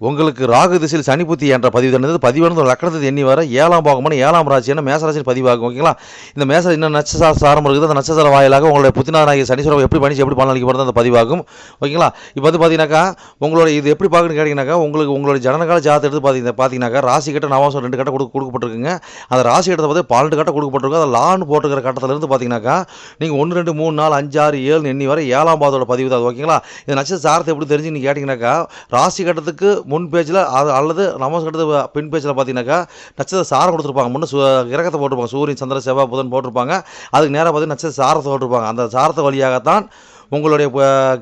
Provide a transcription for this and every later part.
உங்களுக்கு ராகு திசையில் சனி புத்தி என்ற பதிவு தந்தது பதிவானது ஒரு லக்கணத்தை எண்ணி வர ஏழாம் பாகமான ஏழாம் ராசி என்ன மேசராசி பதிவாகும் ஓகேங்களா? இந்த மேச இன்னும் நட்சசார சாரம் இருக்குது? அந்த நட்சசார வாயிலாக உங்களுடைய புத்தினாராகிய சனீஸ்வரம் எப்படி பண்ணிச்சு எப்படி பலன் அளிக்கப்படுறது அந்த பதிவாகும் ஓகேங்களா? இப்போ வந்து பார்த்தீங்கன்னாக்கா உங்களோட இது எப்படி பார்க்கணும்னு கேட்டிங்கனாக்கா உங்களுக்கு உங்களுடைய ஜனனகால ஜாதத்தை எடுத்து பார்த்தீங்க பார்த்தீங்கன்னாக்கா ராசி கட்ட நவாசம் ரெண்டு கட்ட கொடுக்க கொடுக்கப்பட்டிருக்குங்க. அந்த ராசி கட்டத்தை பார்த்து பன்னெண்டு கட்ட கொடுக்கப்பட்டிருக்கு அதை லான்னு போட்டுக்கிற கட்டத்திலிருந்து பார்த்தீங்கன்னாக்கா நீங்கள் ஒன்று ரெண்டு மூணு நாலு அஞ்சு ஆறு ஏழு எண்ணி வரை ஏழாம் பாதோட பதிவு தான் ஓகேங்களா? இந்த நட்சத்திர சாரத்தை எப்படி தெரிஞ்சு நீங்கள் கேட்டிங்கனாக்கா ராசி கட்டத்துக்கு முன் பேஜில் அது அல்லது நமஸ் கட்டத்துக்கு பின் பேஜில் பார்த்தீங்கன்னாக்கா நட்சத்திர சாரம் கொடுத்துருப்பாங்க. முன்னே சு கிரகத்தை போட்டிருப்பாங்க. சூரியன் சந்திர செவ்வாய் புதன் போட்டிருப்பாங்க. அதுக்கு நேராக பார்த்தீங்கன்னா நட்சத்திர சாரத்தை போட்டிருப்பாங்க. அந்த சாரத்தை வழியாகத்தான் உங்களுடைய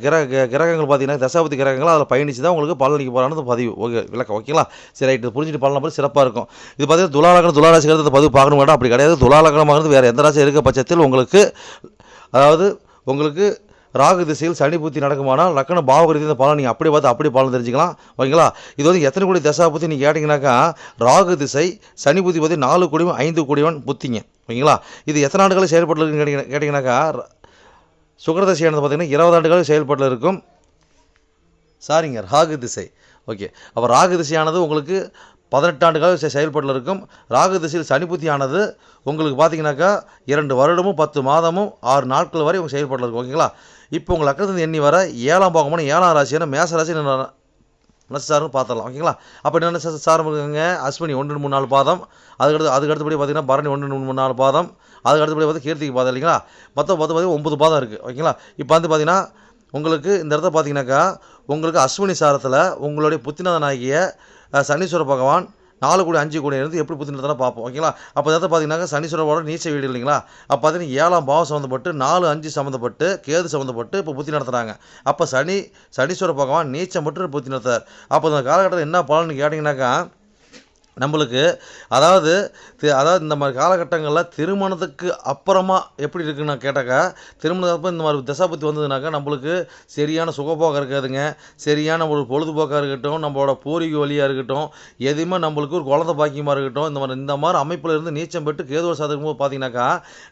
கிரக கிரகங்கள் பார்த்தீங்கன்னா தசாபதி கிரகங்கள் அதில் பயணிச்சு தான் உங்களுக்கு பழனிக்கு போகிறான்னு பதிவு. ஓகே விளக்கம். ஓகேங்களா? சரி ரைட்டு புரிஞ்சுட்டு பலன் போது சிறப்பாக இருக்கும். இது பார்த்தீங்கன்னா துலாலகணம் துளாராசிக்கிறது பதிவு பார்க்கணும் வேண்டாம் அப்படி கிடையாது. துலாலக்கணமாகிறது வேறு எந்த ராசி இருக்க பட்சத்தில் உங்களுக்கு அதாவது உங்களுக்கு ராகு திசையில் சனி புத்தி நடக்குமானால் லக்கண பாவகரீதி இந்த பலன் நீங்கள் அப்படி பார்த்து அப்படி பலன் தெரிஞ்சுக்கலாம். ஓகேங்களா? இது வந்து எத்தனை கோடி தசா புத்தி நீங்கள் கேட்டிங்கனாக்கா ராகு திசை சனி புத்தி பற்றி நாலு கோடியும் ஐந்து கோடியவன் புத்திங்க. ஓகேங்களா? இது எத்தனை ஆண்டுகளில் செயல்பட்டுருக்குன்னு கேட்டிங்க கேட்டிங்கனாக்கா சுகரதசையானது பார்த்தீங்கன்னா இருபது ஆண்டுகள் செயல்பட்டு இருக்கும். சாரிங்க ராகு திசை. ஓகே. அப்போ ராகு திசையானது உங்களுக்கு பதினெட்டு ஆண்டுகள் இருக்கும். ராகு திசையில் சனி புத்தியானது உங்களுக்கு பார்த்தீங்கன்னாக்கா இரண்டு வருடமும் பத்து மாதமும் ஆறு நாட்கள் வரை உங்கள் செயல்பட்டில் இருக்கும். ஓகேங்களா? இப்போ உங்கள் லக்கணத்தில் எண்ணி வர ஏழாம் பாகமான ஏழாம் ராசியான மேச ராசி நட்சசாரம் பார்த்துடலாம் ஓகேங்களா? அப்போ என்ன சாரம் இருக்குங்க? அஸ்வினி ஒன்று மூணு நாலு பாதம். அதுக்கடுத்து அதுக்கடுத்தபடி பார்த்தீங்கன்னா பரணி ஒன்று மூணு நாலு பாதம். அதுக்கு அடுத்தபடி பார்த்து கீர்த்திக்கு பாதம் இல்லைங்களா? மொத்தம் பார்த்து பார்த்தீங்கன்னா ஒன்பது பாதம் இருக்குது ஓகேங்களா? இப்போ வந்து பார்த்தீங்கன்னா உங்களுக்கு இந்த இடத்த பார்த்தீங்கன்னாக்கா உங்களுக்கு அஸ்வினி சாரத்தில் உங்களுடைய புத்திநாதனாகிய அஹ், சனீஸ்வர பகவான் நாலு கோடி அஞ்சு கோடி இருந்து எப்படி புத்தினத்தெல்லாம் பார்ப்போம். ஓகேங்களா? அப்போ இடத்த பார்த்தீங்கன்னா சனீஸ்வரோட நீச்ச வீடு இல்லைங்களா? அப்போ பார்த்தீங்கன்னா ஏழாம் பாவம் சம்மந்தப்பட்டு நாலு அஞ்சு சம்மந்தப்பட்டு கேது சம்மந்தப்பட்டு இப்போ புத்தி நடத்துகிறாங்க அப்போ சனி சனீஸ்வர பகவான் நீச்சம் மட்டும் புத்தி நடத்துறார். அப்போ அந்த காலகட்டத்தில் என்ன பலன்னு கேட்டிங்கனாக்கா நம்மளுக்கு அதாவது அதாவது இந்த மாதிரி காலகட்டங்களில் திருமணத்துக்கு அப்புறமா எப்படி இருக்குன்னு நான் கேட்டாக்கா திருமணத்துக்கு அப்புறம் இந்த மாதிரி தசாபத்தி வந்ததுனாக்கா நம்மளுக்கு சரியான சுகபோகம் இருக்காதுங்க. சரியான ஒரு பொழுதுபோக்காக இருக்கட்டும் நம்மளோட பூர்வீக வழியாக இருக்கட்டும் எதுவுமே நம்மளுக்கு ஒரு குழந்தை பாக்கியமாக இருக்கட்டும் இந்த மாதிரி இந்த மாதிரி அமைப்பில் இருந்து நீச்சம் பெற்று கேதுவ சாதகம் போது பார்த்தீங்கன்னாக்கா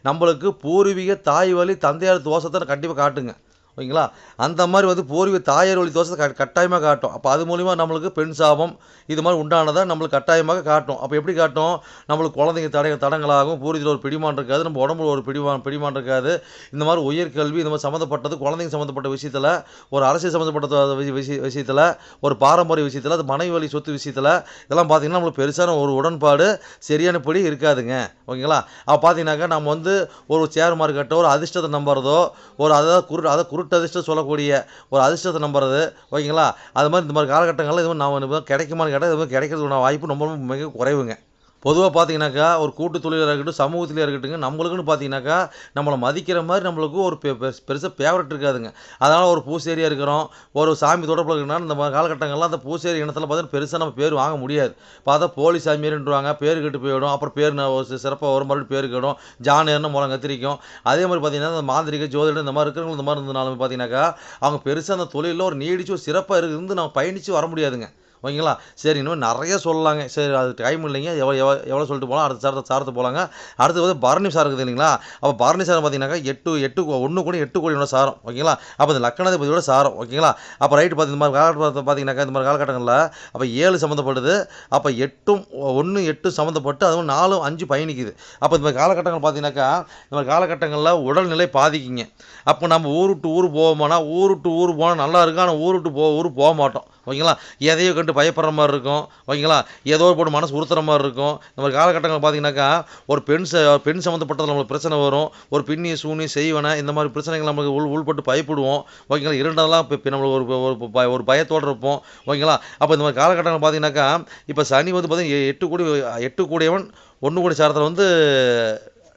நம்மளுக்கு பூர்வீக தாய் வழி தந்தையார் தோஷத்தை கண்டிப்பாக காட்டுங்க. ஓகேங்களா? அந்த மாதிரி வந்து பூர்வீக தாயார் வழி தோஷத்தை க கட்டாயமாக காட்டும். அப்போ அது மூலிமா நம்மளுக்கு பெண் சாபம் இது மாதிரி உண்டானதை நம்மளுக்கு கட்டாயமாக காட்டும். அப்போ எப்படி காட்டும்? நம்மளுக்கு குழந்தைங்க தடை தடங்களாகும் பூர்வீகத்தில் ஒரு பிடிமான் இருக்காது நம்ம உடம்புல ஒரு பிடிமான் பிடிமான் இருக்காது. இந்த மாதிரி உயர்கல்வி இந்த மாதிரி சம்மந்தப்பட்டது குழந்தைங்க சம்மந்தப்பட்ட விஷயத்தில் ஒரு அரசியல் சம்மந்தப்பட்ட விஷய விஷயத்தில் ஒரு பாரம்பரிய விஷயத்தில் அது மனைவி வழி சொத்து விஷயத்தில் இதெல்லாம் பார்த்தீங்கன்னா நம்மளுக்கு பெருசான ஒரு உடன்பாடு சரியானபடி இருக்காதுங்க. ஓகேங்களா? அப்போ பார்த்தீங்கன்னாக்கா நம்ம வந்து ஒரு சேர் மார்க்கெட்டோ ஒரு அதிர்ஷ்டத்தை நம்புறதோ ஒரு அதாவது குரு அதை குரு அதிர்ஷ்டம் சொல்லக்கூடிய ஒரு அதிர்ஷ்டத்தை நம்புறது. ஓகேங்களா? அது மாதிரி இந்த மாதிரி காலகட்டங்களில் இது மாதிரி நான் கிடைக்குமான்னு கேட்டால் இது மாதிரி கிடைக்கிறதுக்கான வாய்ப்பு ரொம்ப ரொம்ப மிக குறைவுங்க. பொதுவாக பார்த்தீங்கன்னாக்கா ஒரு கூட்டு தொழிலாக இருக்கட்டும் சமூகத்திலே இருக்கட்டுங்க நம்மளுக்குன்னு பார்த்தீங்கன்னாக்கா நம்மளை மதிக்கிற மாதிரி நம்மளுக்கு ஒரு பெ பெருசாக ஃபேவரட் இருக்காதுங்க. அதனால் ஒரு பூசேரியாக இருக்கிறோம் ஒரு சாமி தொடர்பில் இருக்கிறனால இந்த காலகட்டங்கள்லாம் அந்த பூசேரி இனத்தில் பார்த்தீங்கன்னா பெருசாக நம்ம பேர் வாங்க முடியாது. பார்த்தா போலி சாமியார்ன்றாங்க பேர் கெட்டு போயிடும் அப்புறம் பேர் ஒரு சிறப்பாக ஒரு மறுபடியும் பேர் கெடும் ஜானேர்னு மூலம் கத்திரிக்கும். அதே மாதிரி பார்த்தீங்கன்னா இந்த மாந்திரிக ஜோதிடம் இந்த மாதிரி இருக்கிறவங்க இந்த மாதிரி இருந்தனாலும் பார்த்தீங்கன்னாக்கா அவங்க பெருசாக அந்த தொழிலில் ஒரு நீடிச்சு ஒரு சிறப்பாக இருந்து நம்ம பயணித்து வர முடியாதுங்க. ஓகேங்களா? சரி இன்னும் நிறைய சொல்லலாங்க. சரி அது டைம் இல்லைங்க. எவ்வளோ எவ்வளோ எவ்வளோ சொல்லிட்டு போகலாம்? அடுத்த சாரத்தை சாரத்து போகலாங்க. அடுத்து வந்து பரணி சார் இருக்குது இல்லைங்களா? அப்போ பரணி சாரம் பார்த்தீங்கன்னாக்கா எட்டு எட்டு ஒன்று கோடி எட்டு கோடியோட சாரம். ஓகேங்களா? அப்போ இந்த லக்கணாதிபதியோட சாரம். ஓகேங்களா? அப்போ ரைட்டு பார்த்து இந்த மாதிரி காலகட்டத்தில் பார்த்தீங்கன்னாக்கா இந்த மாதிரி காலகட்டங்களில் அப்போ ஏழு சம்மந்தப்படுது அப்போ எட்டும் ஒன்று எட்டு சம்மந்தப்பட்டு அதுவும் நாலும் அஞ்சு பயணிக்குது. அப்போ இந்த மாதிரி காலகட்டங்கள் பார்த்தீங்கன்னாக்கா இந்த மாதிரி காலகட்டங்களில் உடல்நிலை பாதிக்குங்க. அப்போ நம்ம ஊர் விட்டு ஊர் போவோமானா ஊர் விட்டு ஊர் போனால் நல்லா இருக்கும் ஆனால் ஊர் விட்டு போ ஊர் போக மாட்டோம். ஓகேங்களா? எதையோ கண்டு பயப்படுற மாதிரி இருக்கும். ஓகேங்களா? ஏதோ ஒரு போட்டு மனசு உறுத்துற மாதிரி இருக்கும். இந்த மாதிரி காலகட்டங்கள் பார்த்தீங்கன்னாக்கா ஒரு பெண் பெண் சம்மந்தப்பட்டது நம்மளுக்கு பிரச்சனை வரும். ஒரு பின்னி சூனி செய்வனை இந்த மாதிரி பிரச்சனைகள் நமக்கு உள் உள்பட்டு பயப்படுவோம். ஓகேங்களா? இரண்டெல்லாம் இப்போ நம்மளுக்கு ஒரு ஒரு பய- ஒரு பயத்தோடு இருப்போம். ஓகேங்களா? அப்போ இந்த மாதிரி காலகட்டங்கள் பார்த்தீங்கன்னாக்கா இப்போ சனி வந்து பார்த்தீங்கன்னா எட்டு கூடி எட்டு கூடியவன் ஒன்று கூடி சாரத்தில் வந்து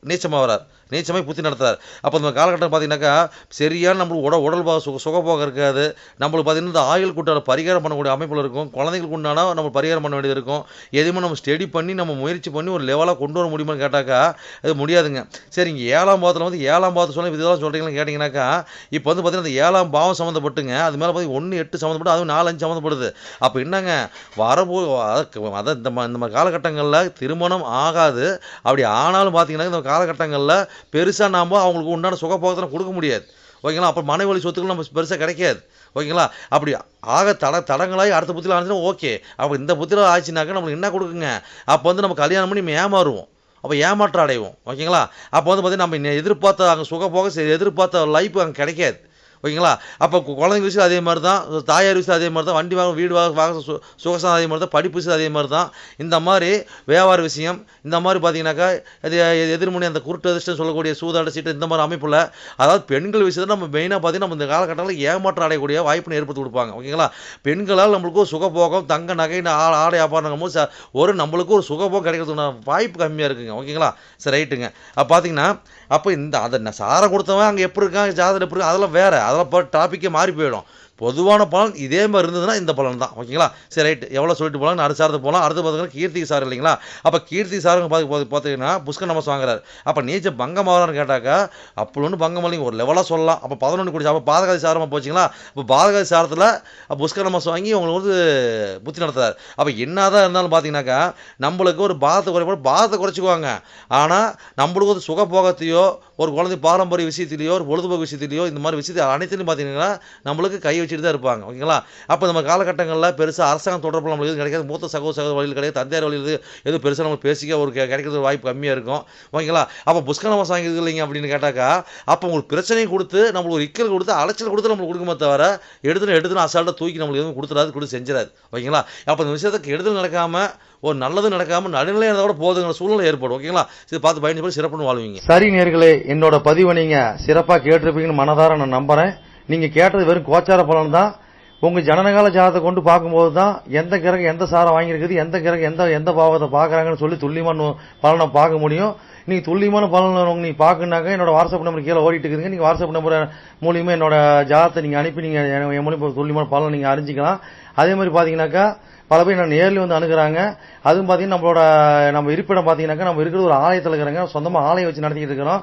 நீச்சமாக வரார் நீச்சமே புத்தி நடத்துறார். அப்போ இந்த காலகட்டம் பார்த்தீங்கன்னாக்கா சரியான நம்மளுக்கு உடல் உடல் பா- சுக சுகபோகம் இருக்காது. நம்மளுக்கு பார்த்தீங்கன்னா இந்த ஆயுள் கூட்டான பரிகாரம் பண்ணக்கூடிய அமைப்பில் இருக்கும். குழந்தைங்களுக்கு உண்டான நம்ம பரிகாரம் பண்ண வேண்டியது இருக்கும். எதுவுமே நம்ம ஸ்டடி பண்ணி நம்ம முயற்சி பண்ணி ஒரு லெவலாக கொண்டு வர முடியுமான்னு கேட்டாக்கா அது முடியாதுங்க. சரி இங்கே ஏழாம் பாவத்தில் வந்து ஏழாம் பாவத்தை சொன்னால் இதெல்லாம் சொல்கிறீங்கன்னு கேட்டிங்கனாக்கா இப்போ வந்து பார்த்தீங்கன்னா அந்த ஏழாம் பாவம் சம்மந்தப்பட்டுங்க அது மேலே பார்த்தீங்கன்னா ஒன்று எட்டு சம்மந்தப்பட்டு அதுவும் நாலு அஞ்சு சம்மந்தப்படுது அப்போ என்னங்க வரபோ அதை அதான் இந்த இந்த மாதிரி காலகட்டங்களில் திருமணம் ஆகாது. அப்படி ஆனாலும் பார்த்தீங்கன்னா இந்த காலகட்டங்களில் பெருசாக நாம் அவங்களுக்கு உண்டான சுகபோகத்தனை கொடுக்க முடியாது. ஓகேங்களா? அப்போ மனை வழி சொத்துக்கள் நம்ம பெருசாக கிடைக்காது. ஓகேங்களா? அப்படி ஆக தட தடங்களாகி அடுத்த புத்தியில் ஆச்சுன்னா ஓகே. அப்போ இந்த புத்தியில் ஆச்சுனாக்கா நம்மளுக்கு என்ன கொடுக்குங்க? அப்போ வந்து நம்ம கல்யாணம் பண்ணி நம்ம ஏமாறுவோம். அப்போ ஏமாற்றம் அடைவோம் ஓகேங்களா? அப்போ வந்து பார்த்தீங்கன்னா நம்ம எதிர்பார்த்த அங்கே சுகபோக சரி எதிர்பார்த்த லைஃப் அங்கே கிடைக்காது. ஓகேங்களா? அப்போ குழந்தைங்க விஷயம் அதே மாதிரி தான் தாயார் விஷயம் அதே மாதிரி தான் வண்டி வாங்க வீடு வாங்க வாங்க சு சுகசம் அதே மாதிரி தான் படிப்பு விஷயம் அதே மாதிரி தான் இந்த மாதிரி வியாபார விஷயம் இந்த மாதிரி பார்த்தீங்கன்னாக்கா இது எ- அந்த குருட்டு அதிர்ஷ்டம் சொல்லக்கூடிய சூதாட்ட சீட்டு இந்த மாதிரி அமைப்பில் அதாவது பெண்கள் விஷயத்தை நம்ம மெயினாக பார்த்தீங்கன்னா நம்ம இந்த காலகட்டத்தில் ஏமாற்றம் அடையக்கூடிய வாய்ப்பினை ஏற்படுத்தி கொடுப்பாங்க. ஓகேங்களா? பெண்களால் நம்மளுக்கு ஒரு சுகபோகம் தங்க நகை ஆடை வியாபாரம் போது ச- ஒரு நம்மளுக்கு ஒரு சுகபோகம் கிடைக்கிறதுக்கு வாய்ப்பு கம்மியாக இருக்குங்க. ஓகேங்களா? சரி ரைட்டுங்க. அப்போ பார்த்தீங்கன்னா அப்போ இந்த அதை சாரை சாரம் கொடுத்தவன் அங்கே எப்படி இருக்கான்? ஜாதகம் எப்படி இருக்கான்? அதெல்லாம் வேறு. அதெல்லாம் இப்போ டாப்பிக்கே மாறி போயிடும். பொதுவான பலன் இதே மாதிரி இருந்ததுன்னா இந்த பலன் தான். ஓகேங்களா? சரி ரைட் எவ்வளோ சொல்லிட்டு போகலாம் அடுத்த சாரத்து போகலாம். அடுத்து பார்த்தீங்கன்னா கீர்த்தி சார் இல்லைங்களா? அப்போ கீர்த்தி சாருங்க பார்த்து பார்த்து- பார்த்தீங்கன்னா புஷ்க நமஸ் வாங்குறாரு. அப்போ நீச்சல் பங்கம் ஆகிறான்னு கேட்டாக்கா அப்போ ஒன்று பங்கம் இல்லைங்க. ஒரு லெவலாக சொல்லலாம். அப்போ பதினொன்று குடிச்சு அப்போ பாதகாதி சாரமாக போச்சுங்களா? அப்போ பாதகாதி சாரத்தில் புஷ்க நமஸ் வாங்கி உங்களுக்கு வந்து புத்தி நடத்துறாரு. அப்போ என்ன தான் இருந்தாலும் பார்த்தீங்கன்னாக்கா நம்மளுக்கு ஒரு பாதத்தை குறைபாடு பாதத்தை குறைச்சிக்குவாங்க. ஆனால் நம்மளுக்கு ஒரு சுகபோகத்தையோ ஒரு குழந்தை பாரம்பரிய விஷயத்திலையோ ஒரு பொழுதுபோக்கு விஷயத்திலையோ இந்த மாதிரி விஷயத்தை அனைத்துலையும் பார்த்தீங்கன்னா நம்மளுக்கு கை பேசிட்டு தான் இருப்பாங்க ஓகேங்களா? அப்போ நம்ம காலகட்டங்களில் பெருசாக அரசாங்கம் தொடர்பு நம்மளுக்கு எதுவும் கிடைக்காது. மூத்த சகோதர சகோதர வழியில் கிடையாது தந்தையார் வழியில் எதுவும் பெருசாக நம்ம பேசிக்க ஒரு கிடைக்கிறது வாய்ப்பு கம்மியாக இருக்கும். ஓகேங்களா? அப்போ புஷ்கரமாக வாங்கியது இல்லைங்க அப்படின்னு கேட்டாக்கா அப்போ உங்களுக்கு பிரச்சனையும் கொடுத்து நம்மளுக்கு ஒரு இக்கல் கொடுத்து அலைச்சல் கொடுத்து நம்மளுக்கு கொடுக்குமே தவிர எடுத்துன்னு எடுத்துன்னு அசால்ட்டாக தூக்கி நம்மளுக்கு எதுவும் கொடுத்துடாது கொடுத்து செஞ்சிடாது. ஓகேங்களா? அப்போ இந்த விஷயத்துக்கு எடுத்து நடக்காமல் ஒரு நல்லது நடக்காமல் நடுநிலையாக இருந்தால் கூட போதுங்கிற சூழ்நிலை ஏற்படும். ஓகேங்களா? இது பார்த்து பயணி சிறப்புன்னு வாழ்வீங்க. சரி நேர்களே என்னோட பதிவை நீங்க சிறப்பாக கேட்டிருப்பீங்கன்னு மனதார நான் நம்புறேன். நீங்க கேட்டது வெறும் கோச்சார பலன் தான். உங்க ஜனனகால ஜாதத்தை கொண்டு பார்க்கும்போது தான் எந்த கிரகம் எந்த சாரம் வாங்கியிருக்குது எந்த கிரகம் எந்த எந்த பாவத்தை பார்க்குறாங்கன்னு சொல்லி துல்லியமான பலனை பார்க்க முடியும். நீங்க துல்லியமான பலன் நீங்க பார்க்கணுனாக்க என்னோட வாட்ஸ்அப் நம்பர் கீழே ஓடிட்டு இருக்குதுங்க. நீங்க வாட்ஸ்அப் நம்பர் மூலியமா என்னோட ஜாதத்தை நீங்க அனுப்பி நீங்க என் மூலியமா துல்லியமான பலன் நீங்க அறிஞ்சிக்கலாம். அதே மாதிரி பாத்தீங்கன்னாக்கா பல பேர் நான் நேரில் வந்து அணுகிறாங்க. அதுவும் பார்த்தீங்கன்னா நம்மளோட நம்ம இருப்பிடம் பார்த்தீங்கன்னாக்கா நம்ம இருக்கிற ஒரு ஆலயத்தில் இருக்கிறாங்க. சொந்தமாக ஆலயம் வச்சு நடத்திக்கிட்டு இருக்கிறோம்.